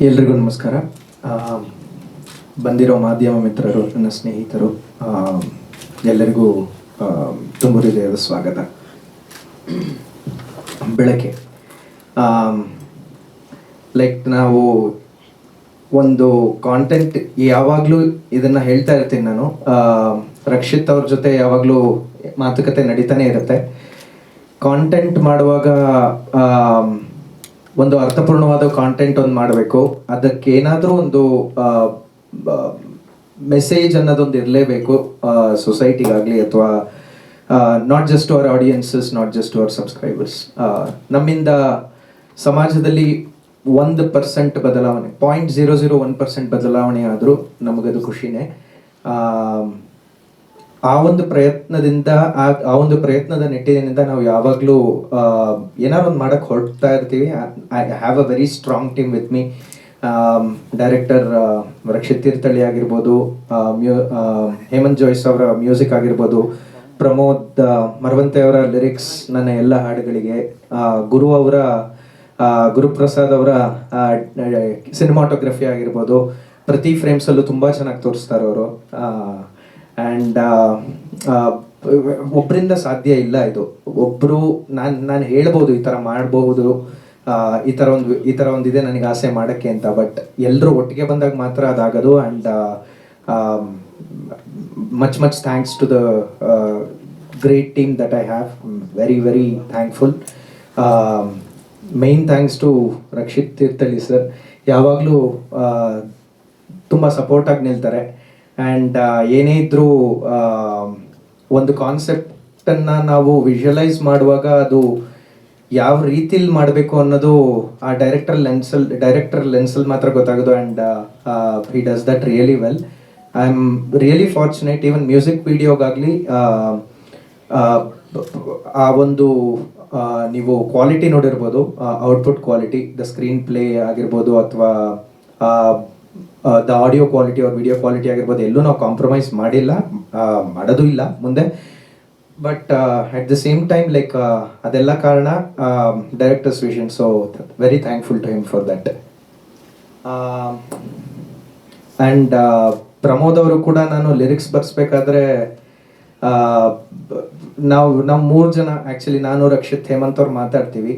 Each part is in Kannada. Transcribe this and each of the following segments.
ಎಲ್ರಿಗೂ ನಮಸ್ಕಾರ. ಬಂದಿರೋ ಮಾಧ್ಯಮ ಮಿತ್ರರು, ನನ್ನ ಸ್ನೇಹಿತರು ಎಲ್ಲರಿಗೂ ತುಂಬ ಹೃದಯದ ಸ್ವಾಗತ. ಬೆಳಕೆ ಲೈಕ್ ನಾವು ಒಂದು ಕಾಂಟೆಂಟ್ ಯಾವಾಗಲೂ ಇದನ್ನು ಹೇಳ್ತಾ ಇರ್ತೀನಿ ನಾನು. ರಕ್ಷಿತ್ ಅವ್ರ ಜೊತೆ ಯಾವಾಗಲೂ ಮಾತುಕತೆ ನಡೀತಾನೆ ಇರುತ್ತೆ. ಕಾಂಟೆಂಟ್ ಮಾಡುವಾಗ ಒಂದು ಅರ್ಥಪೂರ್ಣವಾದ ಕಾಂಟೆಂಟ್ ಒಂದು ಮಾಡಬೇಕು. ಅದಕ್ಕೆ ಏನಾದರೂ ಒಂದು ಮೆಸೇಜ್ ಅನ್ನೋದೊಂದು ಇರಲೇಬೇಕು ಸೊಸೈಟಿಗಾಗಲಿ ಅಥವಾ not just our audiences not just our subscribers ನಮ್ಮಿಂದ ಸಮಾಜದಲ್ಲಿ ಒಂದು ಪರ್ಸೆಂಟ್ ಬದಲಾವಣೆ point zero zero one percent ಬದಲಾವಣೆ ಆದರೂ ನಮಗದು ಖುಷಿನೇ. ಆ, ಒಂದು ಪ್ರಯತ್ನದಿಂದ ಆ ಒಂದು ಪ್ರಯತ್ನದ ನಿಟ್ಟಿನಿಂದ ನಾವು ಯಾವಾಗಲೂ ಏನಾರು ಒಂದು ಮಾಡಕ್ಕೆ ಹೊರಡ್ತಾ ಇರ್ತೀವಿ. I have a very strong team with me director Rakshit Thirthahalli ಆಗಿರ್ಬೋದು ಹೇಮಂತ್ ಜೋಯ್ಸ್ ಅವರ ಮ್ಯೂಸಿಕ್ ಆಗಿರ್ಬೋದು ಪ್ರಮೋದ್ ಮರವಂತೆ ಅವರ ಲಿರಿಕ್ಸ್ ನನ್ನ ಎಲ್ಲ ಹಾಡುಗಳಿಗೆ ಗುರು ಅವರ ಗುರುಪ್ರಸಾದ್ ಅವರ ಸಿನಿಮಾಟೋಗ್ರಫಿ ಆಗಿರ್ಬೋದು ಪ್ರತಿ ಫ್ರೇಮ್ಸಲ್ಲೂ ತುಂಬ ಚೆನ್ನಾಗಿ ತೋರಿಸ್ತಾರೆ ಅವರು. ಆ್ಯಂಡ್ ಒಬ್ಬರಿಂದ ಸಾಧ್ಯ ಇಲ್ಲ ಇದು. ಒಬ್ಬರು ನಾನು ನಾನು ಹೇಳ್ಬೋದು ಈ ಥರ ಮಾಡಬಹುದು ಈ ಥರ ಒಂದು, ಈ ಥರ ಒಂದಿದೆ ನನಗೆ ಆಸೆ ಮಾಡೋಕ್ಕೆ ಅಂತ. ಬಟ್ ಎಲ್ಲರೂ ಒಟ್ಟಿಗೆ ಬಂದಾಗ ಮಾತ್ರ ಅದಾಗೋದು and much much thanks to the great team that I have very very thankful main thanks to Rakshit Thirthahalli sir ಯಾವಾಗಲೂ ತುಂಬ ಸಪೋರ್ಟಾಗಿ ನಿಲ್ತಾರೆ. ಆ್ಯಂಡ್ ಏನೇ ಇದ್ರೂ ಒಂದು ಕಾನ್ಸೆಪ್ಟನ್ನು ನಾವು ವಿಜುವಲೈಸ್ ಮಾಡುವಾಗ ಅದು ಯಾವ ರೀತಿಲಿ ಮಾಡಬೇಕು ಅನ್ನೋದು ಆ ಡೈರೆಕ್ಟರ್ ಲೆನ್ಸಲ್ ಡೈರೆಕ್ಟರ್ ಲೆನ್ಸಲ್ಲಿ ಮಾತ್ರ ಗೊತ್ತಾಗೋದು. And he does that really well I am really fortunate even music ವಿಡಿಯೋಗಾಗಲಿ ಆ ಒಂದು ನೀವು ಕ್ವಾಲಿಟಿ ನೋಡಿರ್ಬೋದು. Output quality the screen play ಆಗಿರ್ಬೋದು ಅಥವಾ ದ ಆಡಿಯೋ ಕ್ವಾಲಿಟಿ ಅವ್ರ ವಿಡಿಯೋ ಕ್ವಾಲಿಟಿ ಆಗಿರ್ಬೋದು ಎಲ್ಲೂ ನಾವು ಕಾಂಪ್ರಮೈಸ್ ಮಾಡಿಲ್ಲ. ಮಾಡೋದು ಇಲ್ಲ ಮುಂದೆ. But at the same time like ಅದೆಲ್ಲ ಕಾರಣ director's vision so very thankful to him for that and Pramod ಅವರು ಕೂಡ ನಾನು ಲಿರಿಕ್ಸ್ ಬರ್ಸ್ಬೇಕಾದ್ರೆ ನಾವು ನಮ್ಮ ಮೂರು ಜನ ಆ್ಯಕ್ಚುಲಿ ನಾನು, ರಕ್ಷಿತ್, ಹೇಮಂತ್ ಅವ್ರು ಮಾತಾಡ್ತೀವಿ.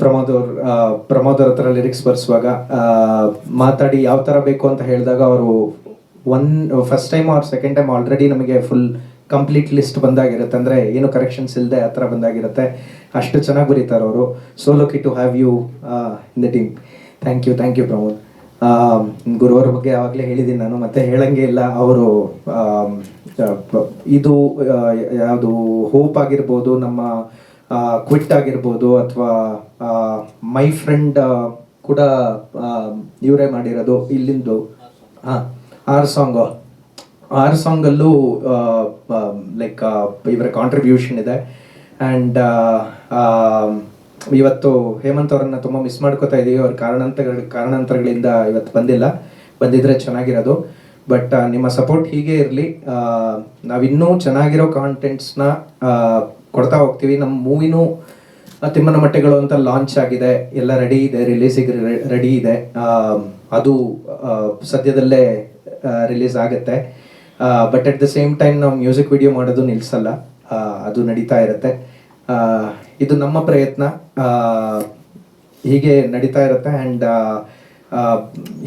ಪ್ರಮೋದ್ ಅವ್ರ ಹತ್ರ ಲಿರಿಕ್ಸ್ ಬರ್ಸುವಾಗ ಮಾತಾಡಿ ಯಾವ ಥರ ಬೇಕು ಅಂತ ಹೇಳಿದಾಗ ಅವರು ಒನ್ ಫಸ್ಟ್ ಟೈಮ್ ಅವ್ರ ಸೆಕೆಂಡ್ ಟೈಮ್ ಆಲ್ರೆಡಿ ನಮಗೆ ಫುಲ್ ಕಂಪ್ಲೀಟ್ ಲಿಸ್ಟ್ ಬಂದಾಗಿರುತ್ತೆ. ಅಂದರೆ ಏನು ಕರೆಕ್ಷನ್ಸ್ ಇಲ್ಲದೆ ಆ ಥರ ಬಂದಾಗಿರುತ್ತೆ. ಅಷ್ಟು ಚೆನ್ನಾಗಿ ಬರೀತಾರೆ ಅವರು. So lucky to have you in the team thank you thank you Pramod. ಗುರುವರ ಬಗ್ಗೆ ಯಾವಾಗಲೇ ಹೇಳಿದ್ದೀನಿ ನಾನು, ಮತ್ತೆ ಹೇಳಂಗೆ ಇಲ್ಲ. ಅವರು ಇದು ಯಾವುದು ಹೋಪ್ ಆಗಿರ್ಬೋದು, ನಮ್ಮ ಕ್ವಿಟ್ ಆಗಿರ್ಬೋದು ಅಥವಾ ಮೈ ಫ್ರೆಂಡ್ ಕೂಡ ಇವರೇ ಮಾಡಿರೋದು, ಇಲ್ಲಿಂದು. ಹಾಂ, ಆರ್ ಸಾಂಗು. ಆರ್ ಸಾಂಗಲ್ಲೂ ಲೈಕ್ ಇವರ ಕಾಂಟ್ರಿಬ್ಯೂಷನ್ ಇದೆ. ಆ್ಯಂಡ್ ಇವತ್ತು ಹೇಮಂತ್ ಅವರನ್ನ ತುಂಬ ಮಿಸ್ ಮಾಡ್ಕೋತಾ ಇದ್ದೀವಿ ಅವ್ರ ಕಾರಣಾಂತರ, ಕಾರಣಾಂತರಗಳಿಂದ ಇವತ್ತು ಬಂದಿಲ್ಲ. ಬಂದಿದ್ರೆ ಚೆನ್ನಾಗಿರೋದು. ಬಟ್ ನಿಮ್ಮ ಸಪೋರ್ಟ್ ಹೀಗೆ ಇರಲಿ. ನಾವಿನ್ನೂ ಚೆನ್ನಾಗಿರೋ ಕಾಂಟೆಂಟ್ಸ್ನ ಕೊಡ್ತಾ ಹೋಗ್ತೀವಿ. ನಮ್ಮ ಮೂವಿನೂ ತಿಮ್ಮನ ಮಟ್ಟೆಗಳು ಅಂತ ಲಾಂಚ್ ಆಗಿದೆ. ಎಲ್ಲ ರೆಡಿ ಇದೆ ರಿಲೀಸಿಗೆ ರೆಡಿ ಇದೆ. ಅದು ಸದ್ಯದಲ್ಲೇ ರಿಲೀಸ್ ಆಗುತ್ತೆ. But at the same time ನಾವು ಮ್ಯೂಸಿಕ್ ವಿಡಿಯೋ ಮಾಡೋದು ನಿಲ್ಲಿಸಲ್ಲ ಅದು ನಡೀತಾ ಇರುತ್ತೆ. ಇದು ನಮ್ಮ ಪ್ರಯತ್ನ. ಹೀಗೆ ನಡೀತಾ ಇರುತ್ತೆ ಆ್ಯಂಡ್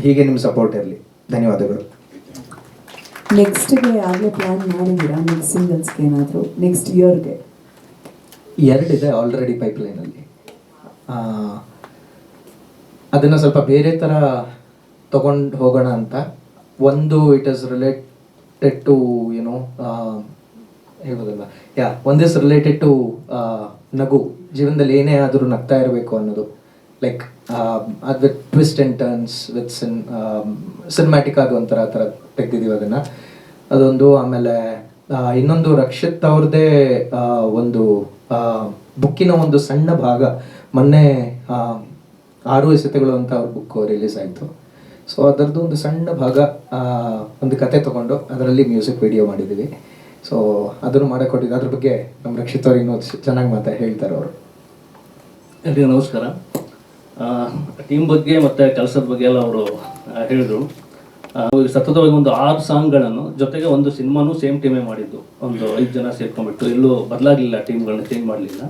ಹೀಗೆ ನಿಮ್ಮ ಸಪೋರ್ಟ್ ಇರಲಿ. ಧನ್ಯವಾದಗಳು. ನೆಕ್ಸ್ಟ್ಗೆ ಆಗಲೇ ಪ್ಲ್ಯಾನ್ ಮಾಡಿದ್ದೀರಾ? ನಿಮ್ಮ ಸಿಂಗಲ್ಸ್ಗೆ ಏನಾದರೂ? ನೆಕ್ಸ್ಟ್ ಇಯರ್ಗೆ ಎರಡಿದೆ ಆಲ್ರೆಡಿ ಪೈಪ್ಲೈನಲ್ಲಿ ಅದನ್ನು ಸ್ವಲ್ಪ ಬೇರೆ ಥರ ತಗೊಂಡು ಹೋಗೋಣ ಅಂತ. ಒಂದು ಇಟ್ ಇಸ್ ರಿಲೇಟೆಡ್ ಟು ಏನೋ ಹೇಳ್ಬೋದಲ್ಲ ಯಾ, ಒಂದ್ ಇಸ್ ರಿಲೇಟೆಡ್ ಟು ನಗು. ಜೀವನದಲ್ಲಿ ಏನೇ ಆದರೂ ನಗ್ತಾ ಇರಬೇಕು ಅನ್ನೋದು. ಲೈಕ್ ಅದು with twist and turns with sin cinematic ಆಗಿ ಒಂಥರ ಥರ ತೆಗ್ದಿದ್ದೀವಿ ಅದನ್ನು. ಅದೊಂದು, ಆಮೇಲೆ ಇನ್ನೊಂದು ರಕ್ಷಿತ್ ಅವ್ರದ್ದೇ ಒಂದು ಬುಕ್ಕಿನ ಒಂದು ಸಣ್ಣ ಭಾಗ ಮೊನ್ನೆ ಆರು ಎಸೆತಗಳು ಅಂತ ಅವ್ರ ಬುಕ್ ರಿಲೀಸ್ ಆಯಿತು. ಸೊ ಅದರದ್ದು ಒಂದು ಸಣ್ಣ ಭಾಗ ಒಂದು ಕತೆ ತಗೊಂಡು ಅದರಲ್ಲಿ ಮ್ಯೂಸಿಕ್ ವಿಡಿಯೋ ಮಾಡಿದ್ದೀವಿ ಸೊ ಅದನ್ನು ಮಾಡಿಕೊಟ್ಟಿದ್ದು, ಅದ್ರ ಬಗ್ಗೆ ನಮ್ಮ ರಕ್ಷಿತ್ ಅವ್ರು ಇನ್ನೂ ಚೆನ್ನಾಗಿ ಮಾತಾ, ಹೇಳ್ತಾರೆ ಅವರು. ಎಲ್ರಿಗೂ ನಮಸ್ಕಾರ. ಟೀಮ್ ಬಗ್ಗೆ ಮತ್ತು ಕೆಲಸದ ಬಗ್ಗೆ ಎಲ್ಲ ಅವರು ಹೇಳಿದರು. ಸತತವಾಗಿ ಒಂದು ಆರು ಸಾಂಗ್ಗಳನ್ನು ಜೊತೆಗೆ ಒಂದು ಸಿನಿಮಾನು ಸೇಮ್ ಟೀಮೇ ಮಾಡಿದ್ದು. ಒಂದು ಐದು ಜನ ಸೇರ್ಕೊಂಡ್ಬಿಟ್ಟು. ಎಲ್ಲೂ ಬದಲಾಗಲಿಲ್ಲ ಟೀಮ್ಗಳನ್ನ ಚೇಂಜ್ ಮಾಡಲಿಲ್ಲ.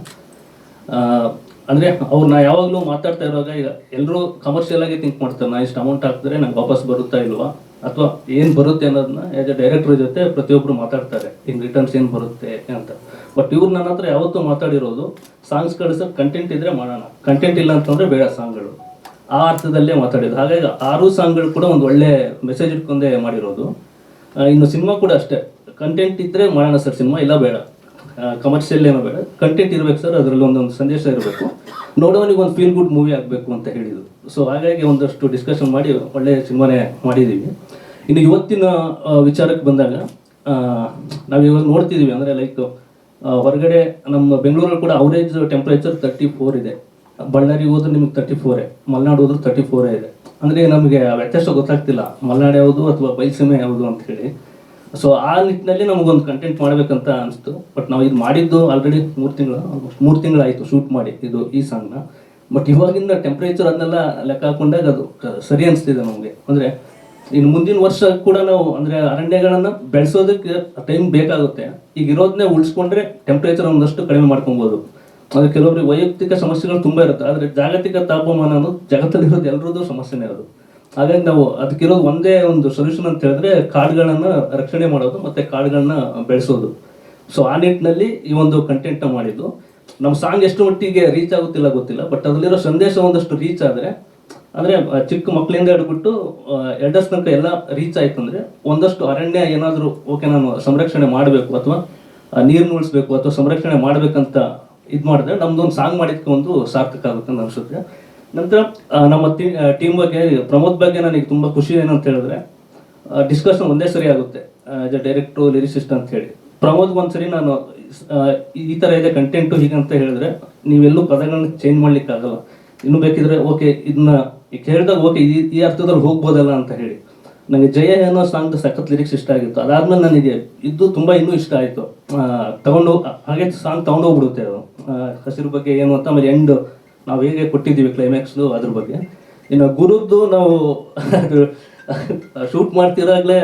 ಅಂದರೆ ನಾ ಯಾವಾಗಲೂ ಮಾತಾಡ್ತಾ ಇರುವಾಗ ಈಗ ಎಲ್ಲರೂ ಕಮರ್ಷಿಯಲ್ ಆಗಿ ಥಿಂಕ್ ಮಾಡ್ತಾರೆ. ನಾ ಇಷ್ಟು ಅಮೌಂಟ್ ಹಾಕಿದ್ರೆ ನಂಗೆ ವಾಪಸ್ ಬರುತ್ತಾ ಇಲ್ವಾ? ಅಥವಾ ಏನು ಬರುತ್ತೆ ಅನ್ನೋದನ್ನ ಆ್ಯಸ್ ಎ ಡೈರೆಕ್ಟ್ರ್ ಜೊತೆ ಪ್ರತಿಯೊಬ್ಬರು ಮಾತಾಡ್ತಾರೆ. ಹಿಂಗೆ ರಿಟರ್ನ್ಸ್ ಏನು ಬರುತ್ತೆ ಅಂತ. ಬಟ್ ಇವ್ರು ನನ್ನ ಹತ್ರ ಯಾವತ್ತೂ ಮಾತಾಡಿರೋದು, ಸಾಂಗ್ಸ್ ಕಳಿಸೋ ಕಂಟೆಂಟ್ ಇದ್ರೆ ಮಾಡೋಣ. ಕಂಟೆಂಟ್ ಇಲ್ಲ ಅಂತಂದ್ರೆ ಬೇಡ ಸಾಂಗ್ಗಳು. ಆ ಅರ್ಥದಲ್ಲೇ ಮಾತಾಡಿದ್ರು. ಹಾಗಾಗಿ ಆರು ಸಾಂಗ್ಗಳು ಕೂಡ ಒಂದು ಒಳ್ಳೆ ಮೆಸೇಜ್ ಇಟ್ಕೊಂಡೇ ಮಾಡಿರೋದು. ಇನ್ನು ಸಿನಿಮಾ ಕೂಡ ಅಷ್ಟೇ. ಕಂಟೆಂಟ್ ಇದ್ರೆ ಮಾಡೋಣ ಸರ್ ಸಿನಿಮಾ ಇಲ್ಲ ಬೇಡ. ಕಮರ್ಷಿಯಲ್ ಏನೋ ಬೇಡ. ಕಂಟೆಂಟ್ ಇರಬೇಕು ಸರ್ ಅದರಲ್ಲಿ ಒಂದೊಂದು ಸಂದೇಶ ಇರಬೇಕು. ನೋಡೋನಿಗೆ ಒಂದು ಫೀಲ್ ಗುಡ್ ಮೂವಿ ಆಗಬೇಕು ಅಂತ ಹೇಳಿದ್ರು. ಸೊ ಹಾಗಾಗಿ ಒಂದಷ್ಟು ಡಿಸ್ಕಷನ್ ಮಾಡಿ ಒಳ್ಳೆ ಸಿನಿಮಾನೇ ಮಾಡಿದ್ದೀವಿ ಇನ್ನು ಇವತ್ತಿನ ವಿಚಾರಕ್ಕೆ ಬಂದಾಗ ನಾವು ಇವಾಗ ನೋಡ್ತಿದ್ದೀವಿ ಅಂದರೆ ಲೈಕ್ ಹೊರಗಡೆ ನಮ್ಮ ಬೆಂಗಳೂರಲ್ಲಿ ಕೂಡ ಅವರೇಜ್ ಟೆಂಪ್ರೇಚರ್ ತರ್ಟಿ ಫೋರ್ ಇದೆ. ಬಳ್ಳಾರಿ ಹೋದ್ರೆ ನಿಮ್ಗೆ ತರ್ಟಿ ಫೋರೇ ಮಲೆನಾಡು ಹೋದ್ರೆ ತರ್ಟಿ ಫೋರೇ ಇದೆ. ಅಂದರೆ ನಮಗೆ ವ್ಯತ್ಯಾಸ ಗೊತ್ತಾಗ್ತಿಲ್ಲ, ಮಲೆನಾಡು ಯಾವುದು ಅಥವಾ ಬಯಲುಸೀಮೆ ಯಾವುದು ಅಂತ ಹೇಳಿ. ಸೊ ಆ ನಿಟ್ಟಿನಲ್ಲಿ ನಮಗೊಂದು ಕಂಟೆಂಟ್ ಮಾಡಬೇಕಂತ ಅನಿಸ್ತು. ಬಟ್ ನಾವು ಇದು ಮಾಡಿದ್ದು ಆಲ್ರೆಡಿ ಮೂರು ತಿಂಗಳು ಆಲ್ಮೋಸ್ಟ್ ಮೂರು ತಿಂಗಳಾಯಿತು ಶೂಟ್ ಮಾಡಿ, ಇದು ಈ ಸಾಂಗ್ನ ಬಟ್ ಇವಾಗಿಂದ ಟೆಂಪ್ರೇಚರ್ ಅದನ್ನೆಲ್ಲ ಲೆಕ್ಕ ಹಾಕೊಂಡಾಗ ಅದು ಸರಿ ಅನಿಸ್ತಿದೆ ನಮಗೆ. ಅಂದರೆ, ಇನ್ನು ಮುಂದಿನ ವರ್ಷ ಕೂಡ ನಾವು, ಅಂದರೆ ಅರಣ್ಯಗಳನ್ನು ಬೆಳೆಸೋದಕ್ಕೆ ಟೈಮ್ ಬೇಕಾಗುತ್ತೆ. ಈಗ ಇರೋದನ್ನೇ ಉಳಿಸ್ಕೊಂಡ್ರೆ ಟೆಂಪ್ರೇಚರ್ ಒಂದಷ್ಟು ಕಡಿಮೆ ಮಾಡ್ಕೊಬೋದು. ಆದರೆ ಕೆಲವೊಬ್ಬರಿಗೆ ವೈಯಕ್ತಿಕ ಸಮಸ್ಯೆಗಳು ತುಂಬ ಇರುತ್ತೆ. ಆದರೆ ಜಾಗತಿಕ ತಾಪಮಾನ ಅನ್ನೋದು ಜಗತ್ತಲ್ಲಿರೋದು ಎಲ್ಲರದ್ದು ಸಮಸ್ಯೆನೇ ಅದು ಹಾಗಾಗಿ ನಾವು ಅದಕ್ಕಿರೋದು ಒಂದೇ ಒಂದು ಸೊಲ್ಯೂಷನ್ ಅಂತ ಹೇಳಿದ್ರೆ ಕಾಡುಗಳನ್ನ ರಕ್ಷಣೆ ಮಾಡೋದು ಮತ್ತೆ ಕಾಡುಗಳನ್ನ ಬೆಳೆಸೋದು. ಸೊ ಆ ನಿಟ್ಟಿನಲ್ಲಿ ಈ ಒಂದು ಕಂಟೆಂಟ್ ಮಾಡಿದ್ದು. ನಮ್ಮ ಸಾಂಗ್ ಎಷ್ಟು ಮಟ್ಟಿಗೆ ರೀಚ್ ಆಗುತ್ತಿಲ್ಲ ಗೊತ್ತಿಲ್ಲ ಬಟ್ ಅದರಲ್ಲಿರೋ ಸಂದೇಶ ಒಂದಷ್ಟು ರೀಚ್ ಆದರೆ, ಅಂದ್ರೆ ಚಿಕ್ಕ ಮಕ್ಕಳಿಂದ ಹಿಡ್ಬಿಟ್ಟು ಎಲ್ಡರ್ಸ್ ತನಕ ಎಲ್ಲ ರೀಚ್ ಆಯ್ತು ಅಂದರೆ ಒಂದಷ್ಟು ಅರಣ್ಯ ಏನಾದರೂ ಓಕೆ ನಾನು ಸಂರಕ್ಷಣೆ ಮಾಡಬೇಕು ಅಥವಾ ನೀರು ಉಳಿಸ್ಬೇಕು ಅಥವಾ ಸಂರಕ್ಷಣೆ ಮಾಡಬೇಕಂತ ಇದು ಮಾಡಿದ್ರೆ ನಮ್ದೊಂದು ಸಾಂಗ್ ಮಾಡಿದ್ಕೆ ಒಂದು ಸಾರ್ಥಕ ಆಗುತ್ತೆ ಅಂತ ಅನ್ಸುತ್ತೆ. ನಂತರ ನಮ್ಮ ಟೀಮ್ ಬಗ್ಗೆ, ಪ್ರಮೋದ್ ಬಗ್ಗೆ ನನಗೆ ತುಂಬ ಖುಷಿ ಏನಂತ ಹೇಳಿದ್ರೆ ಡಿಸ್ಕಷನ್ ಒಂದೇ ಸರಿ ಆಗುತ್ತೆ ಆಸ್ ಅ ಡೈರೆಕ್ಟು ಲಿರಿಸಿಸ್ಟ್ ಅಂತ ಹೇಳಿ. ಪ್ರಮೋದ್ ಒಂದ್ಸರಿ ನಾನು ಈ ಥರ ಇದೆ ಕಂಟೆಂಟು ಅಂತ ಹೇಳಿದ್ರೆ, ನೀವೆಲ್ಲೂ ಪದಗಳನ್ನ ಚೇಂಜ್ ಮಾಡ್ಲಿಕ್ಕೆ ಆಗಲ್ಲ ಇನ್ನು ಬೇಕಿದ್ರೆ ಓಕೆ ಇದನ್ನ ಕೇಳಿದಾಗ ಓಕೆ ಈ ಈ ಅರ್ಥದಲ್ಲಿ ಹೋಗ್ಬೋದಲ್ಲ ಅಂತ ಹೇಳಿ. ನನಗೆ ಜಯ ಅನ್ನೋ ಸಾಂಗ್ ಸಖತ್ ಲಿರಿಕ್ಸ್ ಇಷ್ಟ ಆಗಿತ್ತು. ಅದಾದ್ಮೇಲೆ ನನಗೆ ಇದು ತುಂಬಾ ಇನ್ನೂ ಇಷ್ಟ ಆಯಿತು. ತಗೊಂಡು, ಹಾಗೆ ಸಾಂಗ್ ತಗೊಂಡೋಗ್ಬಿಡುತ್ತೆ ಅದು. ಹಸಿರು ಬಗ್ಗೆ ಏನು ಅಂತ ಆಮೇಲೆ ಎಂಡ್ ನಾವು ಹೇಗೆ ಕೊಟ್ಟಿದ್ದೀವಿ ಕ್ಲೈಮ್ಯಾಕ್ಸ್ದು ಅದ್ರ ಬಗ್ಗೆ. ಇನ್ನು ಗುರುದ್ದು ನಾವು ಶೂಟ್ ಮಾಡ್ತಿರಾಗಲೇ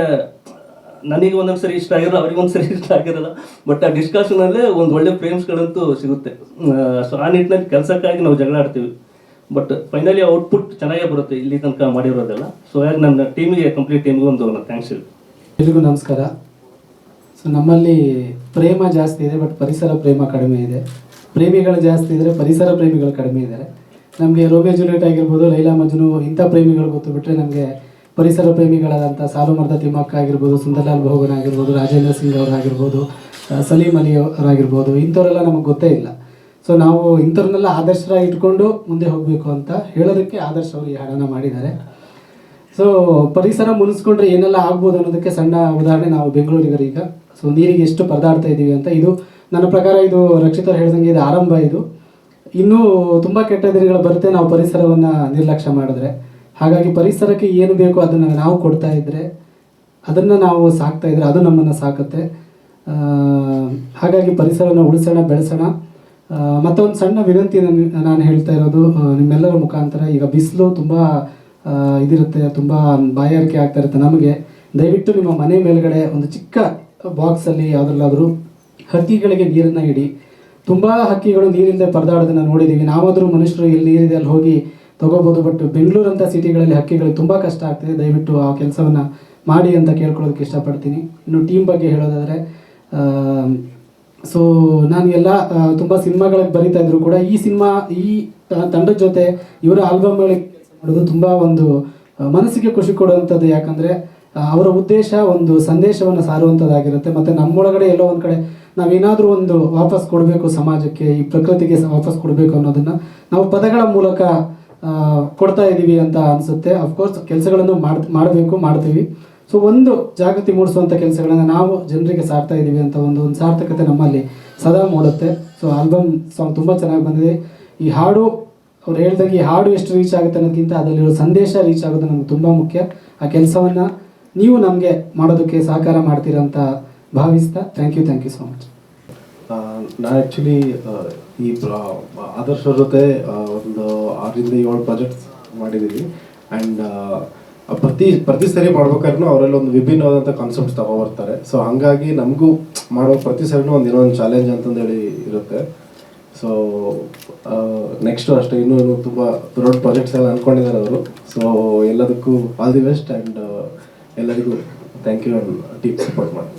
ನನಗೆ ಒಂದೊಂದ್ಸರಿ ಇಷ್ಟ ಆಗಿರಲ್ಲ, ಅವ್ರಿಗೆ ಒಂದ್ಸರಿ ಇಷ್ಟ ಆಗಿರಲ್ಲ. ಬಟ್ ಆ ಡಿಸ್ಕಷನ್ ಅಲ್ಲೇ ಒಂದು ಒಳ್ಳೆ ಫ್ರೇಮ್ಸ್ಗಳಂತೂ ಸಿಗುತ್ತೆ. ಸೊ ಆ ನಿಟ್ಟಿನಲ್ಲಿ ಕೆಲಸಕ್ಕಾಗಿ ನಾವು ಜಗಳ ಆಡ್ತೀವಿ. ಬಟ್ ಫೈನಲಿ ಔಟ್ಪುಟ್ ಚೆನ್ನಾಗೇ ಬರುತ್ತೆ ಇಲ್ಲಿ ತನಕ ಮಾಡಿರೋದೆಲ್ಲ. ಸೊ ಹಾಗಾಗಿ ನನ್ನ ಟೀಮಿಗೆ ಕಂಪ್ಲೀಟ್ ಟೀಮ್ಗೆ ಒಂದು ಥ್ಯಾಂಕ್ಸ್ ಹೇಳಿ. ಎಲ್ರಿಗೂ ನಮಸ್ಕಾರ. ಸೊ ನಮ್ಮಲ್ಲಿ ಪ್ರೇಮ ಜಾಸ್ತಿ ಇದೆ ಬಟ್ ಪರಿಸರ ಪ್ರೇಮ ಕಡಿಮೆ ಇದೆ. ಪ್ರೇಮಿಗಳು ಜಾಸ್ತಿ ಇದ್ದರೆ ಪರಿಸರ ಪ್ರೇಮಿಗಳು ಕಡಿಮೆ ಇದ್ದಾರೆ. ನಮಗೆ ರೋಮಿಯೋ ಜೂಲಿಯಟ್ ಆಗಿರ್ಬೋದು, ಲೈಲಾ ಮಜ್ನು, ಇಂಥ ಪ್ರೇಮಿಗಳು ಗೊತ್ತು ಬಿಟ್ಟರೆ ನಮಗೆ ಪರಿಸರ ಪ್ರೇಮಿಗಳಾದಂಥ ಸಾಲು ಮರದ ತಿಮ್ಮಕ್ಕ ಆಗಿರ್ಬೋದು, ಸುಂದರ್ಲಾಲ್ ಭೋಗನ್ ಆಗಿರ್ಬೋದು, ರಾಜೇಂದ್ರ ಸಿಂಗ್ ಅವರಾಗಿರ್ಬೋದು ಸಲೀಮ್ ಸಲೀಂ ಅಲಿ ಅವರಾಗಿರ್ಬೋದು, ಇಂಥವರೆಲ್ಲ ನಮಗೆ ಗೊತ್ತೇ ಇಲ್ಲ. ಸೊ ನಾವು ಇಂಥವ್ರನ್ನೆಲ್ಲ ಆದರ್ಶರ ಇಟ್ಕೊಂಡು ಮುಂದೆ ಹೋಗಬೇಕು ಅಂತ ಹೇಳೋದಕ್ಕೆ ಆದರ್ಶ ಅವರು ಈ ಹಾಡನ್ನು ಮಾಡಿದ್ದಾರೆ. ಸೊ ಪರಿಸರ ಮುನಿಸ್ಕೊಂಡ್ರೆ ಏನೆಲ್ಲ ಆಗ್ಬೋದು ಅನ್ನೋದಕ್ಕೆ ಸಣ್ಣ ಉದಾಹರಣೆ ನಾವು ಬೆಂಗಳೂರಿಗರು ಈಗ ಸೊ ನೀರಿಗೆ ಎಷ್ಟು ಪರದಾಡ್ತಾ ಇದ್ದೀವಿ ಅಂತ ಇದು ನನ್ನ ಪ್ರಕಾರ ಇದು ರಕ್ಷಿತರು ಹೇಳ್ದಂಗೆ ಇದು ಆರಂಭ ಇದು. ಇನ್ನೂ ತುಂಬ ಕೆಟ್ಟ ದಿನಗಳು ಬರುತ್ತೆ ನಾವು ಪರಿಸರವನ್ನು ನಿರ್ಲಕ್ಷ್ಯ ಮಾಡಿದ್ರೆ. ಹಾಗಾಗಿ ಪರಿಸರಕ್ಕೆ ಏನು ಬೇಕೋ ಅದನ್ನು ನಾವು ಕೊಡ್ತಾ ಇದ್ದರೆ ಅದನ್ನು ನಾವು ಸಾಕ್ತಾ ಇದ್ರೆ ಅದು ನಮ್ಮನ್ನು ಸಾಕುತ್ತೆ. ಹಾಗಾಗಿ ಪರಿಸರನ ಉಳಿಸೋಣ, ಬೆಳೆಸೋಣ. ಮತ್ತೊಂದು ಸಣ್ಣ ವಿನಂತಿ ನಾನು ಹೇಳ್ತಾ ಇರೋದು ನಿಮ್ಮೆಲ್ಲರ ಮುಖಾಂತರ ಈಗ ಬಿಸಿಲು ತುಂಬ ಇದಿರುತ್ತೆ, ತುಂಬ ಬಾಯಾರಿಕೆ ಆಗ್ತಾ ಇರುತ್ತೆ ನಮಗೆ. ದಯವಿಟ್ಟು ನಿಮ್ಮ ಮನೆ ಮೇಲ್ಗಡೆ ಒಂದು ಚಿಕ್ಕ ಬಾಕ್ಸಲ್ಲಿ ಯಾವುದ್ರಲ್ಲಾದರೂ ಹಕ್ಕಿಗಳಿಗೆ ನೀರನ್ನು ಇಡಿ. ತುಂಬ ಹಕ್ಕಿಗಳು ನೀರಿಲ್ಲದೆ ಪರದಾಡೋದನ್ನು ನೋಡಿದ್ದೀವಿ ನಾವಾದರೂ ಮನುಷ್ಯರು ಇಲ್ಲಿ ನೀರಿದೆ, ಅಲ್ಲಿ ಹೋಗಿ ತಗೋಬೋದು ಬಟ್ ಬೆಂಗಳೂರಂಥ ಸಿಟಿಗಳಲ್ಲಿ ಹಕ್ಕಿಗಳಿಗೆ ತುಂಬ ಕಷ್ಟ ಆಗ್ತಿದೆ. ದಯವಿಟ್ಟು ಆ ಕೆಲಸವನ್ನು ಮಾಡಿ ಅಂತ ಕೇಳ್ಕೊಳ್ಳೋದಕ್ಕೆ ಇಷ್ಟಪಡ್ತೀನಿ. ಇನ್ನು ಟೀಮ್ ಬಗ್ಗೆ ಹೇಳೋದಾದರೆ ಸೊ ನಾನು ಎಲ್ಲ ತುಂಬ ಸಿನಿಮಾಗಳಿಗೆ ಬರಿತಾ ಇದ್ರು ಕೂಡ ಈ ಸಿನಿಮಾ, ಈ ತಂಡದ ಜೊತೆ ಇವರ ಆಲ್ಬಮ್ಗಳಿಗೆ ಮಾಡೋದು ತುಂಬ ಒಂದು ಮನಸ್ಸಿಗೆ ಖುಷಿ ಕೊಡುವಂಥದ್ದು. ಯಾಕಂದರೆ ಅವರ ಉದ್ದೇಶ ಒಂದು ಸಂದೇಶವನ್ನು ಸಾರುವಂಥದ್ದಾಗಿರುತ್ತೆ. ಮತ್ತು ನಮ್ಮೊಳಗಡೆ ಎಲ್ಲೋ ಒಂದು ಕಡೆ ನಾವೇನಾದರೂ ಒಂದು ವಾಪಸ್ ಕೊಡಬೇಕು ಸಮಾಜಕ್ಕೆ, ಈ ಪ್ರಕೃತಿಗೆ ವಾಪಸ್ ಕೊಡಬೇಕು ಅನ್ನೋದನ್ನು ನಾವು ಪದಗಳ ಮೂಲಕ ಕೊಡ್ತಾ ಇದ್ದೀವಿ ಅಂತ ಅನಿಸುತ್ತೆ. ಅಫ್ಕೋರ್ಸ್ ಕೆಲಸಗಳನ್ನು ಮಾಡ್, ಮಾಡಬೇಕು, ಮಾಡ್ತೀವಿ. ಸೊ ಒಂದು ಜಾಗೃತಿ ಮೂಡಿಸುವಂಥ ಕೆಲಸಗಳನ್ನು ನಾವು ಜನರಿಗೆ ಸಾರ್ತಾ ಇದ್ದೀವಿ ಅಂತ ಒಂದು ಒಂದು ಸಾರ್ಥಕತೆ ನಮ್ಮಲ್ಲಿ ಸದಾ ಮೂಡುತ್ತೆ. ಸೊ ಆಲ್ಬಮ್ ಸಾಂಗ್ ತುಂಬ ಚೆನ್ನಾಗಿ ಬಂದಿದೆ. ಈ ಹಾಡು, ಅವ್ರು ಹೇಳ್ದಾಗ ಈ ಹಾಡು ಎಷ್ಟು ರೀಚ್ ಆಗುತ್ತೆ ಅನ್ನೋದಕ್ಕಿಂತ ಅದರಲ್ಲಿರೋ ಸಂದೇಶ ರೀಚ್ ಆಗೋದು ನಮ್ಗೆ ತುಂಬ ಮುಖ್ಯ. ಆ ಕೆಲಸವನ್ನು ನೀವು ನಮಗೆ ಮಾಡೋದಕ್ಕೆ ಸಹಕಾರ ಮಾಡ್ತೀರ ಅಂತ ಭಾವಿಸ್ತಾ thank you thank you so much ನಾನು ಆ್ಯಕ್ಚುಲಿ ಈ ಆದರ್ಶ ಜೊತೆ ಒಂದು ಆರರಿಂದ ಏಳು ಪ್ರಾಜೆಕ್ಟ್ಸ್ ಮಾಡಿದ್ದೀವಿ ಆ್ಯಂಡ್ ಪ್ರತಿ ಪ್ರತಿ ಸರಿ ಮಾಡ್ಬೇಕಾದ್ರೂ ಅವರೆಲ್ಲ ಒಂದು ವಿಭಿನ್ನವಾದಂಥ ಕಾನ್ಸೆಪ್ಟ್ಸ್ ತಗೊಬರ್ತಾರೆ. ಸೊ ಹಾಗಾಗಿ ನಮಗೂ ಮಾಡೋ ಪ್ರತಿ ಸರಿನೂ ಒಂದು ಏನೋ ಒಂದು ಚಾಲೆಂಜ್ ಅಂತಂದೇಳಿ ಇರುತ್ತೆ. ಸೊ ನೆಕ್ಸ್ಟು ಅಷ್ಟೇ, ಇನ್ನೂ ಇನ್ನೂ ತುಂಬ ದೊಡ್ಡ ಪ್ರಾಜೆಕ್ಟ್ಸ್ ಎಲ್ಲ ಅಂದ್ಕೊಂಡಿದ್ದಾರೆ ಅವರು. ಸೊ ಎಲ್ಲದಕ್ಕೂ ಆಲ್ ದಿ ಬೆಸ್ಟ್ ಆ್ಯಂಡ್ ಎಲ್ಲರಿಗೂ thank you and team support ಮಾಡಿ.